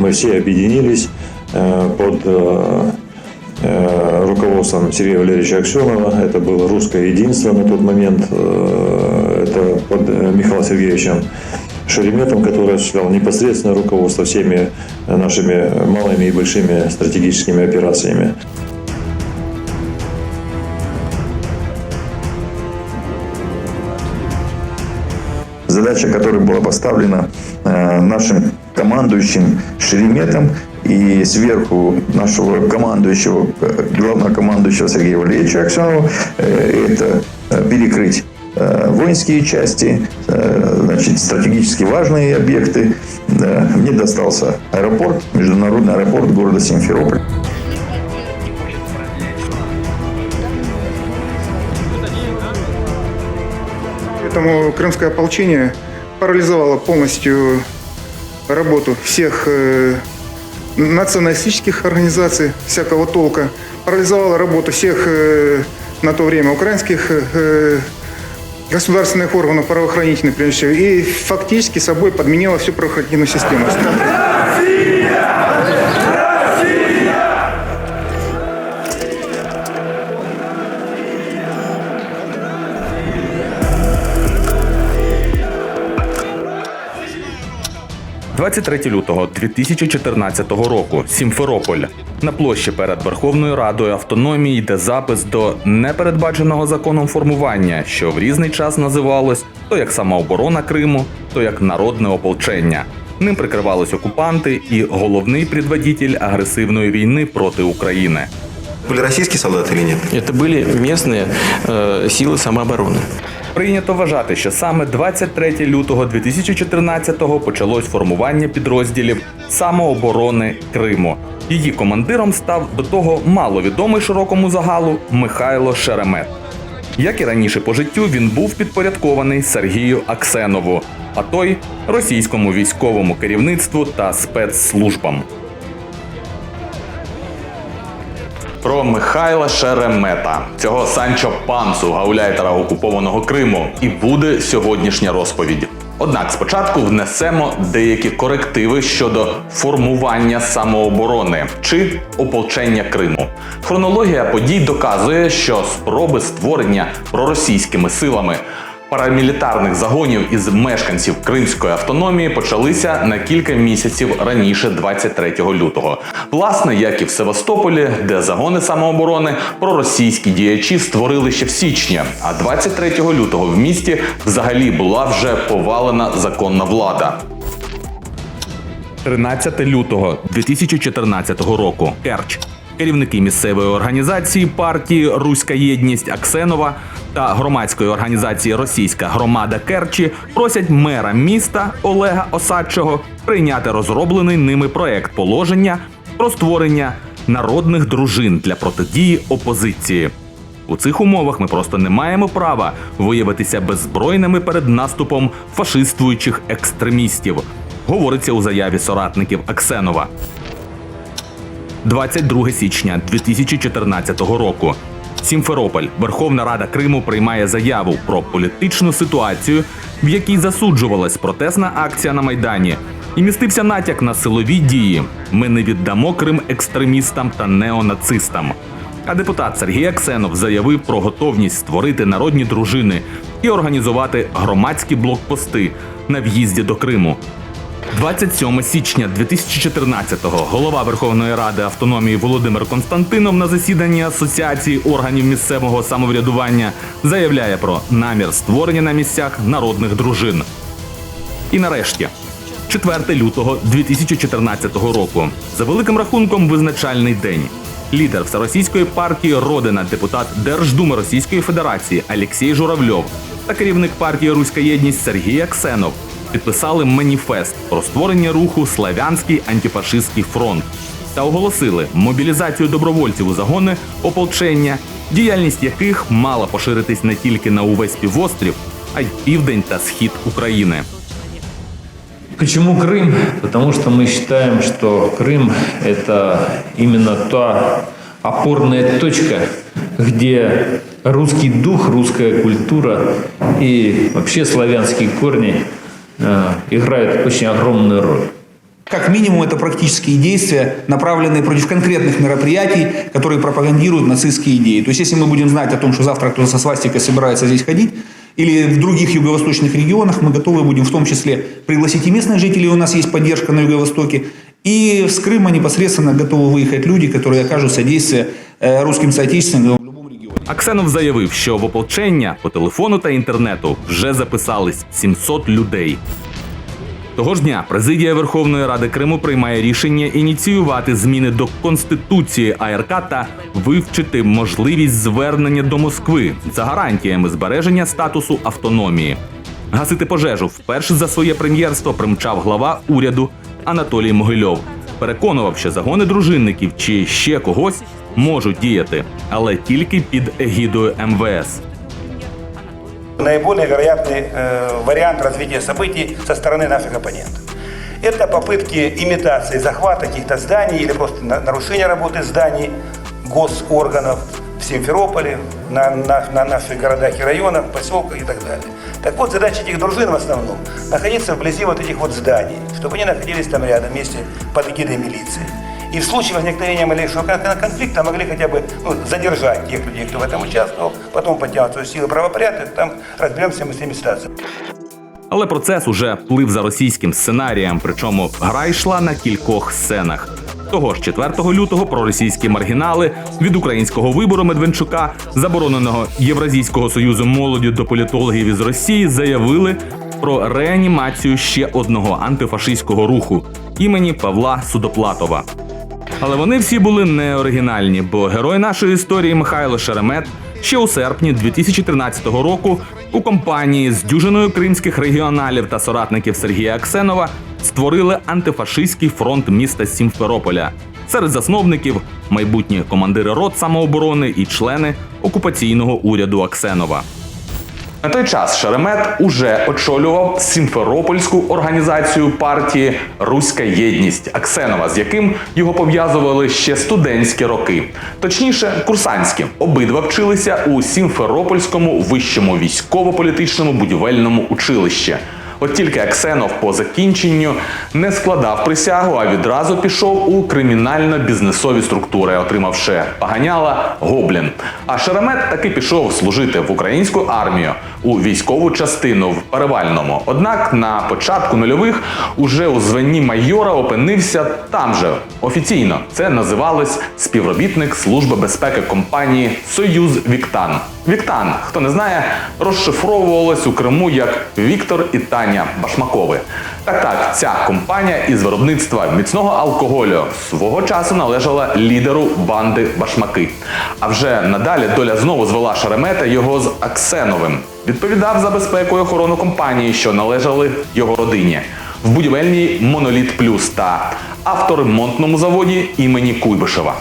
мы все объединились э, под э, э, руководством Сергея Валерьевича Аксенова. Это было русское единство на тот момент. Это под Михаилом Сергеевичем Шереметом, который осуществлял непосредственное руководство всеми нашими малыми и большими стратегическими операциями. Задача, которая была поставлена нашим командующим Шереметом и сверху нашего командующего, э, главного командующего Сергея Валерьевича Аксенова, э, это э, перекрыть воинские части, значит, стратегически важные объекты. Мне достался аэропорт, международный аэропорт города Симферополь. Поэтому крымское ополчение парализовало полностью работу всех э, националистических организаций всякого толка, парализовало работу всех э, на то время украинских э, государственных органов правоохранительных, прежде всего, и фактически собой подменило всю правоохранительную систему. 23 лютого 2014 року. Сімферополь. На площі перед Верховною Радою автономії йде запис до непередбаченого законом формування, що в різний час називалось то як самооборона Криму, то як народне ополчення. Ним прикривались окупанти і головний предводитель агресивної війни проти України. Были российские солдаты или нет? Это были местные э, силы самообороны. Прийнято вважати, що саме 23 лютого 2014-го почалось формування підрозділів самооборони Криму. Її командиром став до того маловідомий широкому загалу Михайло Шеремет. Як і раніше по життю, він був підпорядкований Сергію Аксенову, а той російському військовому керівництву та спецслужбам. Про Михайла Шеремета, цього Санчо Пансу, гауляйтера окупованого Криму, і буде сьогоднішня розповідь. Однак спочатку внесемо деякі корективи щодо формування самооборони чи ополчення Криму. Хронологія подій доказує, що спроби створення проросійськими силами Парамілітарних загонів із мешканців Кримської автономії почалися на кілька місяців раніше, 23 лютого. Власне, як і в Севастополі, де загони самооборони проросійські діячі створили ще в січні. А 23 лютого в місті взагалі була вже повалена законна влада. 13 лютого 2014 року. Керч. Керівники місцевої організації партії Руська єдність Аксенова та громадської організації Російська громада Керчі просять мера міста Олега Осадчого прийняти розроблений ними проект положення про створення народних дружин для протидії опозиції. У цих умовах ми просто не маємо права виявитися беззбройними перед наступом фашистуючих екстремістів, говориться у заяві соратників Аксенова. 22 січня 2014 року. Сімферополь, Верховна Рада Криму приймає заяву про політичну ситуацію, в якій засуджувалась протестна акція на Майдані, і містився натяк на силові дії. Ми не віддамо Крим екстремістам та неонацистам. А депутат Сергій Аксенов заявив про готовність створити народні дружини і організувати громадські блокпости на в'їзді до Криму. 27 січня 2014-го голова Верховної Ради автономії Володимир Константинов на засіданні Асоціації органів місцевого самоврядування заявляє про намір створення на місцях народних дружин. І нарешті, 4 лютого 2014 року, за великим рахунком, визначальний день. Лідер всеросійської партії Родина, депутат Держдуми Російської Федерації Олексій Журавльов та керівник партії Руська єдність Сергій Аксенов підписали маніфест про створення руху Славянський антифашистський фронт та оголосили мобілізацію добровольців у загони ополчення, діяльність яких мала поширитись не тільки на увесь півострів, а й південь та схід України. Почему Крым? Потому что мы считаем, что Крым – это именно та опорная точка, где русский дух, русская культура и вообще славянские корни э, играют очень огромную роль. Как минимум, это практические действия, направленные против конкретных мероприятий, которые пропагандируют нацистские идеи. То есть, если мы будем знать о том, что завтра кто-то со свастикой собирается здесь ходить, или в других юго-восточных регионах, мы готовы будем в том числе пригласить и местных жителей, у нас есть поддержка на юго-востоке, и с Крыма непосредственно готовы выехать люди, которые окажут содействие э, русским соотечественникам. Аксенов заявив, що в ополчення по телефону та інтернету вже записались 700 людей. Того ж дня президія Верховної Ради Криму приймає рішення ініціювати зміни до конституції АРК та вивчити можливість звернення до Москви за гарантіями збереження статусу автономії. Гасити пожежу вперше за своє прем'єрство примчав глава уряду Анатолій Могильов Переконував, що загони дружинників чи ще когось можуть діяти, але тільки під егідою МВС. наиболее вероятный э, вариант развития событий со стороны наших оппонентов. Это попытки имитации захвата каких-то зданий или просто на- нарушения работы зданий госорганов в Симферополе, на, на- на наших городах и районах, поселках и так далее. Так вот, задача этих дружин в основном находиться вблизи вот этих вот зданий, чтобы они находились там рядом вместе под эгидой милиции. И в случае возникновения малейшего кон- конфликта могли хотя бы ну, задержать тех людей, кто в этом участвовал, потом подтянутся силы правопорядка, там разберемся мы с этими ситуациями. Але процес уже плив за російським сценарієм, причому гра йшла на кількох сценах. Того ж 4 лютого проросійські маргінали від українського вибору Медведчука, забороненого Євразійського союзу молоді до політологів із Росії, заявили про реанімацію ще одного антифашистського руху імені Павла Судоплатова. Але вони всі були не оригінальні, бо герой нашої історії Михайло Шеремет ще у серпні 2013 року у компанії з дюжиною кримських регіоналів та соратників Сергія Аксенова створили антифашистський фронт міста Сімферополя. Серед засновників майбутні командири рот самооборони і члени окупаційного уряду Аксенова. На той час Шеремет уже очолював Сімферопольську організацію партії Руська єдність Аксенова, з яким його пов'язували ще студентські роки, точніше, курсантські. Обидва вчилися у Сімферопольському вищому військово-політичному будівельному училищі. От тільки Аксенов по закінченню не складав присягу, а відразу пішов у кримінально-бізнесові структури, отримавши поганяла Гоблін. А Шеремет таки пішов служити в українську армію у військову частину в Перевальному. Однак на початку нульових уже у званні майора опинився там же офіційно. Це називалось співробітник Служби безпеки компанії Союз Віктан. Віктан, хто не знає, розшифровувалось у Криму як Віктор і Таня Башмакови. Так, так, ця компанія із виробництва міцного алкоголю свого часу належала лідеру банди Башмаки. А вже надалі доля знову звела Шеремета його з Аксеновим. Відповідав за безпеку і охорону компанії, що належали його родині. В будівельній Моноліт Плюс та авторемонтному заводі імені Куйбишева.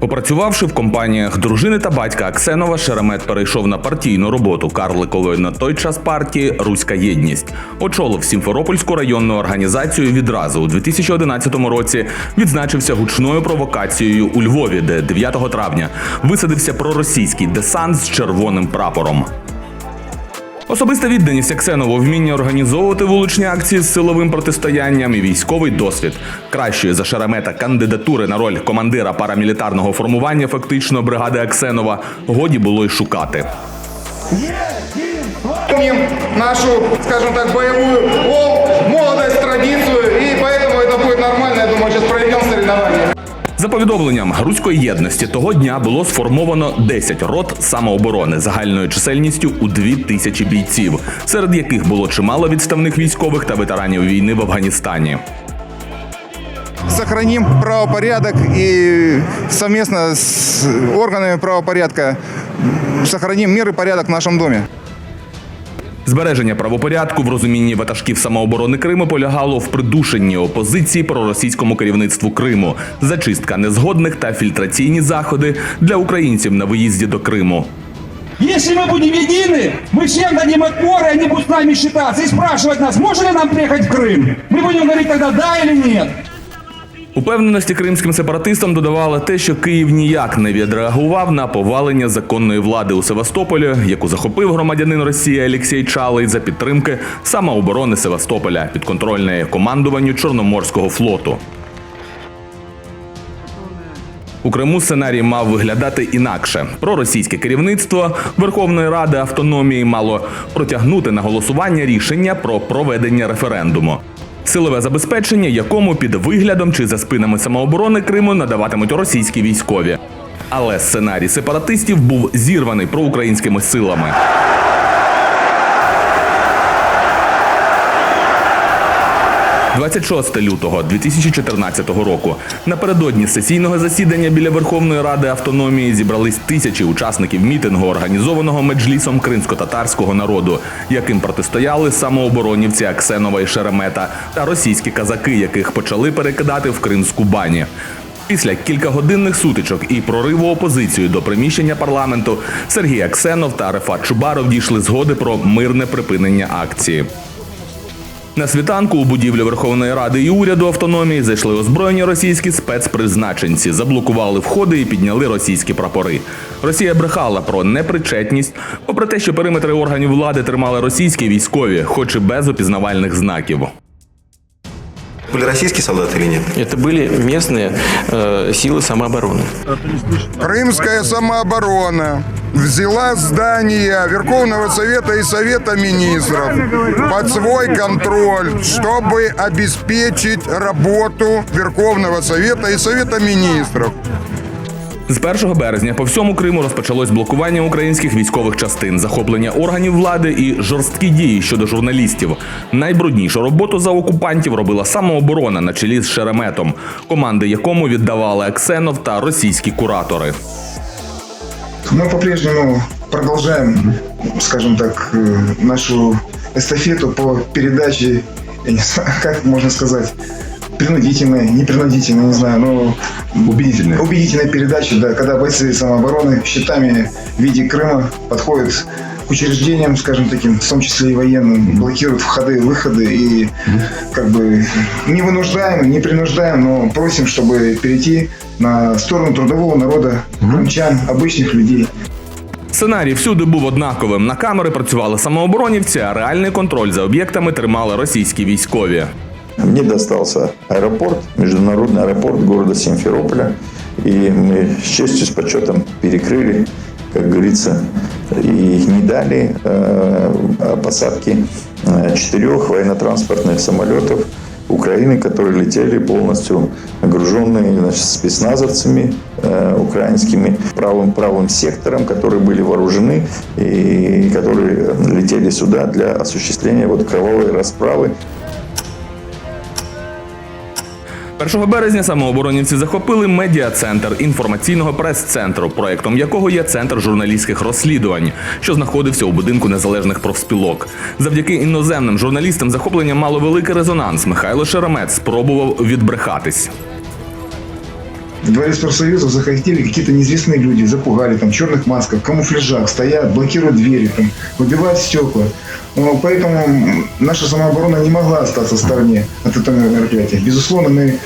Попрацювавши в компаніях дружини та батька Аксенова, Шеремет перейшов на партійну роботу Карликової на той час партії Руська єдність. Очолив Сімферопольську районну організацію відразу у 2011 році. Відзначився гучною провокацією у Львові, де 9 травня висадився проросійський десант з червоним прапором. Особиста відданість Аксенову, вміння організовувати вуличні акції з силовим протистоянням і військовий досвід. Кращої за Шеремета кандидатури на роль командира парамілітарного формування фактично бригади Аксенова годі було й шукати. Помним нашу, скажем так, боевую о, молодость, традицию, и поэтому это будет нормально. Я думаю, сейчас проведем соревнования. За повідомленням Руської єдності того дня було сформовано 10 рот самооборони загальною чисельністю у 2 тисячі бійців, серед яких було чимало відставних військових та ветеранів війни в Афганістані. Сохраним правопорядок и совместно с органами правопорядка сохраним мир и порядок в нашем доме. Збереження правопорядку в розумінні ватажків самооборони Криму полягало в придушенні опозиції проросійському керівництву Криму, зачистка незгодних та фільтраційні заходи для українців на виїзді до Криму. Если мы будем едины, мы всем дадим отпор, и они будут с нами считаться и спрашивать нас, можно ли нам приехать в Крым. Мы будем говорить тогда да или нет. Упевненості кримським сепаратистам додавало те, що Київ ніяк не відреагував на повалення законної влади у Севастополі, яку захопив громадянин Росії Олексій Чалий за підтримки самооборони Севастополя, підконтрольної командуванню Чорноморського флоту. У Криму сценарій мав виглядати інакше. Проросійське керівництво Верховної Ради автономії мало протягнути на голосування рішення про проведення референдуму. Силове забезпечення, якому під виглядом чи за спинами самооборони Криму надаватимуть російські військові. Але сценарій сепаратистів був зірваний проукраїнськими силами. – 26 лютого 2014 року напередодні сесійного засідання біля Верховної Ради автономії зібрались тисячі учасників мітингу, організованого меджлісом кримсько-татарського народу, яким протистояли самооборонівці Аксенова і Шеремета та російські казаки, яких почали перекидати в Кримську бані. Після кількагодинних сутичок і прориву опозицію до приміщення парламенту Сергій Аксенов та Рефат Чубаров дійшли згоди про мирне припинення акції. На світанку у будівлю Верховної Ради і уряду автономії зайшли озброєні російські спецпризначенці, заблокували входи і підняли російські прапори. Росія брехала про непричетність, попри те, що периметри органів влади тримали російські військові, хоч і без опізнавальних знаків. Были российские солдаты или нет? Это были местные э, силы самообороны. Крымская самооборона взяла здание Верховного Совета и Совета Министров под свой контроль, чтобы обеспечить работу Верховного Совета и Совета Министров. З 1 березня по всьому Криму розпочалось блокування українських військових частин, захоплення органів влади і жорсткі дії щодо журналістів. Найбруднішу роботу за окупантів робила самооборона на чолі з Шереметом, команди якому віддавали Аксенов та російські куратори. Мы по-прежнему продолжаем, скажем так, э, нашу эстафету по передаче, я не знаю, как можно сказать, принудительной, непринудительной, не знаю, но убедительной. Убедительной передачи, да, когда бойцы самообороны щитами в виде Крыма подходят к учреждениям, скажем таким, в том числе и военным, блокируют входы, выходы и как бы не вынуждаем, не принуждаем, но просим, чтобы перейти на сторону трудового народа, крымчан, обычных людей. Сценарій всюди був однаковим. На камери працювали самооборонівці, а реальний контроль за об'єктами тримали російські військові. Мне достался аэропорт, международный аэропорт города Симферополя. И мы с честью, с почетом перекрыли, как говорится, и не дали э, посадки э, четырех военно-транспортных самолетов Украины, которые летели полностью нагруженные значит, спецназовцами э, украинскими правым, правым сектором, которые были вооружены и которые летели сюда для осуществления вот кровавой расправы 1 березня самооборонівці захопили медіа-центр інформаційного прес-центру, проектом якого є центр журналістських розслідувань, що знаходився у будинку незалежних профспілок. Завдяки іноземним журналістам захоплення мало великий резонанс. Михайло Шеремет спробував відбрехатись. В дворец профсоюзов заходили какие-то неизвестные люди, запугали, там, в черных масках, камуфляжах, стоят, блокируют двери, там, выбивают стекла. Ну, поэтому наша самооборона не могла остаться в стороне от этого мероприятия. Безусловно, мы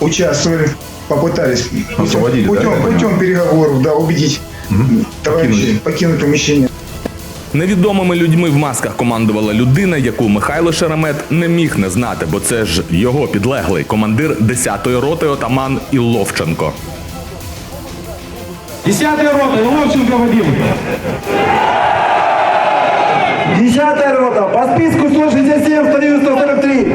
участвовали, попытались путем, путем, путем переговоров да, убедить товарищей покинуть помещение. Невідомими людьми в масках командувала людина, яку Михайло Шеремет не міг не знати, бо це ж його підлеглий командир 10-ї роти отаман Ілловченко. Десятая рота, Ловченко Вадим. Десятая рота, по списку 167, 143.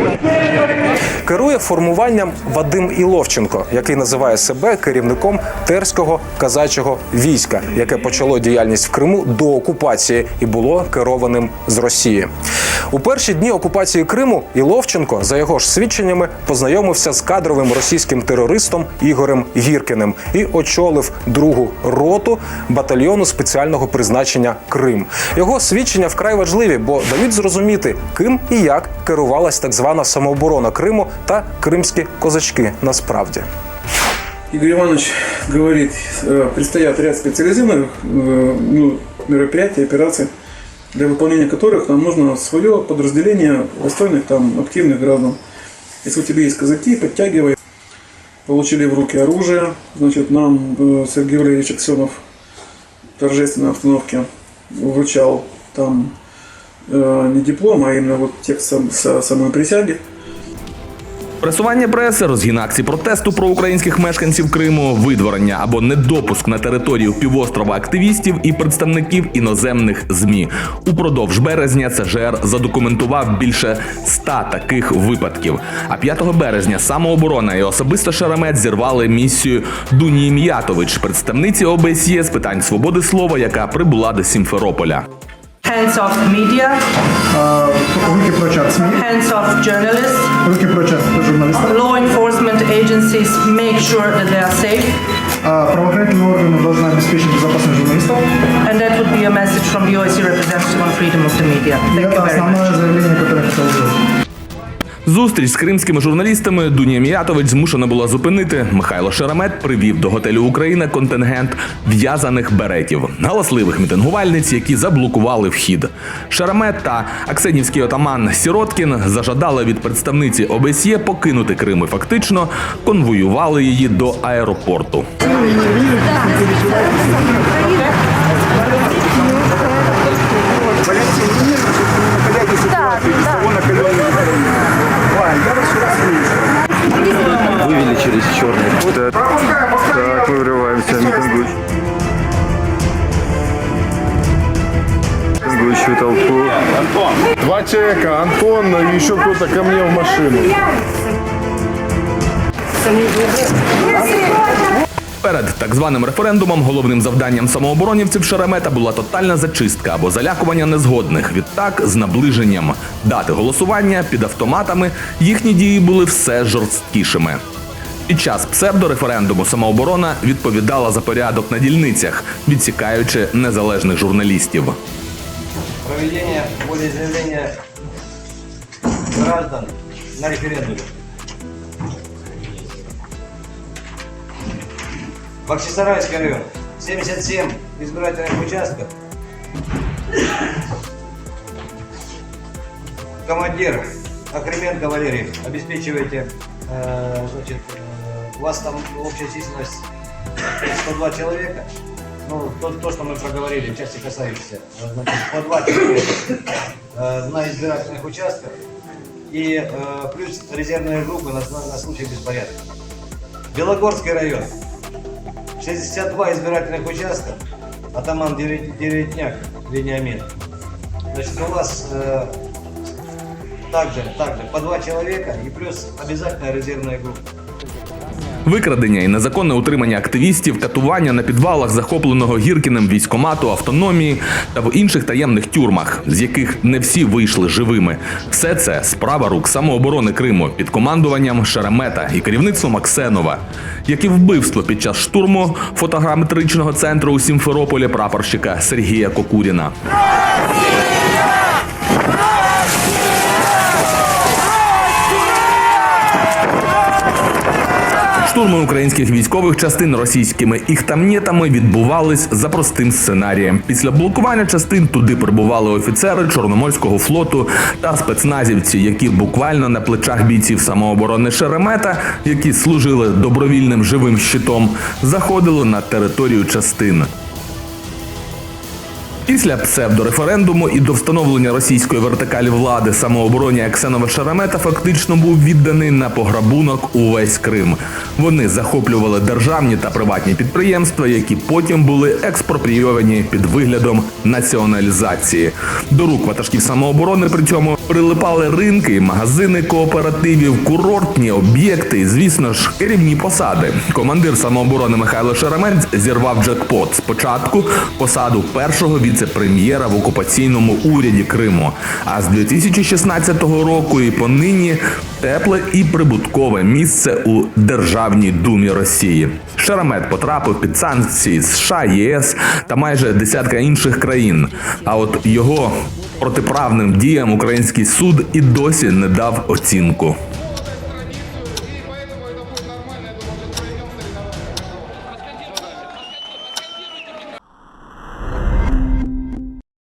Керує формуванням Вадим Іловченко, який називає себе керівником терського казачого війська, яке почало діяльність в Криму до окупації і було керованим з Росії. У перші дні окупації Криму Іловченко, за його ж свідченнями, познайомився з кадровим російським терористом Ігорем Гіркіним і очолив другу роту батальйону спеціального призначення Крим. Його свідчення вкрай важливі, бо дають зрозуміти, ким і як керувалась так звана самооборона Криму та кримські козачки насправді. Игорь Иванович говорит, э, предстоят ряд специализированных э, ну, мероприятий, операций, для выполнения которых нам нужно свое подразделение достойных там активных граждан. Если у тебя есть казаки, подтягивай. Получили в руки оружие. Значит, нам э, Сергей Валерьевич Аксенов торжественной обстановке вручал там э, не диплом, а именно вот текст сам, са- самой присяги. Пресування преси, розгін акцій протесту про українських мешканців Криму, видворення або недопуск на територію півострова активістів і представників іноземних змі. Упродовж березня ЦЖР задокументував більше ста таких випадків. А 5 березня самооборона і особисто Шеремет зірвали місію Дуні М'ятович, представниці ОБСЄ з питань свободи слова, яка прибула до Сімферополя. Hands off media, Руки прочь от СМИ, hands off journalists. руки прочь от журналистов. Law enforcement agencies make sure that they are safe. Правоохранительные органы должны обеспечить безопасность журналистов. And that would be a message from the OSCE representative on freedom of the media. И Thank you это very much. основное заявление, которое я хотел сделать. Зустріч з кримськими журналістами Дуня Міятович змушена була зупинити. Михайло Шеремет привів до готелю Україна контингент в'язаних беретів, галасливих мітингувальниць, які заблокували вхід. Шеремет та аксенівський отаман Сіроткін зажадали від представниці ОБСЄ покинути Крим і фактично конвоювали її до аеропорту. через черный ход. Так, мы врываемся, митингующую. Митингующую толпу. Два человека, Антон и еще кто-то ко мне в машину. Перед так званим референдумом головним завданням самооборонівців Шеремета була тотальна зачистка або залякування незгодних. Відтак, з наближенням дати голосування під автоматами їхні дії були все жорсткішими. Під час псевдореферендуму самооборона відповідала за порядок на дільницях, відсікаючи незалежних журналістів. Проведение волеизъявления граждан на референдуме. Бахчисарайский район. 77 избирательных участков. Командир Охременко Валерий, обеспечиваете, э, значит, э, у вас там общая численность 102 человека. Ну, то, то, что мы проговорили, в части касающейся, значит, по два человека э, на избирательных участках и э, плюс резервные группы на, на- случай беспорядка. Белогорский район, 62 избирательных участка, атаман Дере- Деретняк Вениамин. Значит, у вас э, также, также по два человека и плюс обязательно резервная группа. Викрадення і незаконне утримання активістів, катування на підвалах захопленого Гіркіним військомату, автономії та в інших таємних тюрмах, з яких не всі вийшли живими. Все це справа рук самооборони Криму під командуванням Шеремета і керівництвом Аксенова, як і вбивство під час штурму фотограметричного центру у Сімферополі прапорщика Сергія Кокуріна. Штурми українських військових частин російськими іхтамнєтами відбувались за простим сценарієм. Після блокування частин туди прибували офіцери Чорноморського флоту та спецназівці, які буквально на плечах бійців самооборони Шеремета, які служили добровільним живим щитом, заходили на територію частин. Після псевдореферендуму і до встановлення російської вертикалі влади самообороні Аксенова Шеремета фактично був відданий на пограбунок увесь Крим. Вони захоплювали державні та приватні підприємства, які потім були експропрійовані під виглядом націоналізації. До рук ватажків самооборони при цьому прилипали ринки, магазини кооперативів, курортні об'єкти і, звісно ж, керівні посади. Командир самооборони Михайло Шеремет зірвав джекпот. Спочатку посаду першого віце-прем'єра в окупаційному уряді Криму. А з 2016 року і понині тепле і прибуткове місце у Державній думі Росії. Шеремет потрапив під санкції США, ЄС та майже десятка інших країн. А от його протиправним діям український суд і досі не дав оцінку.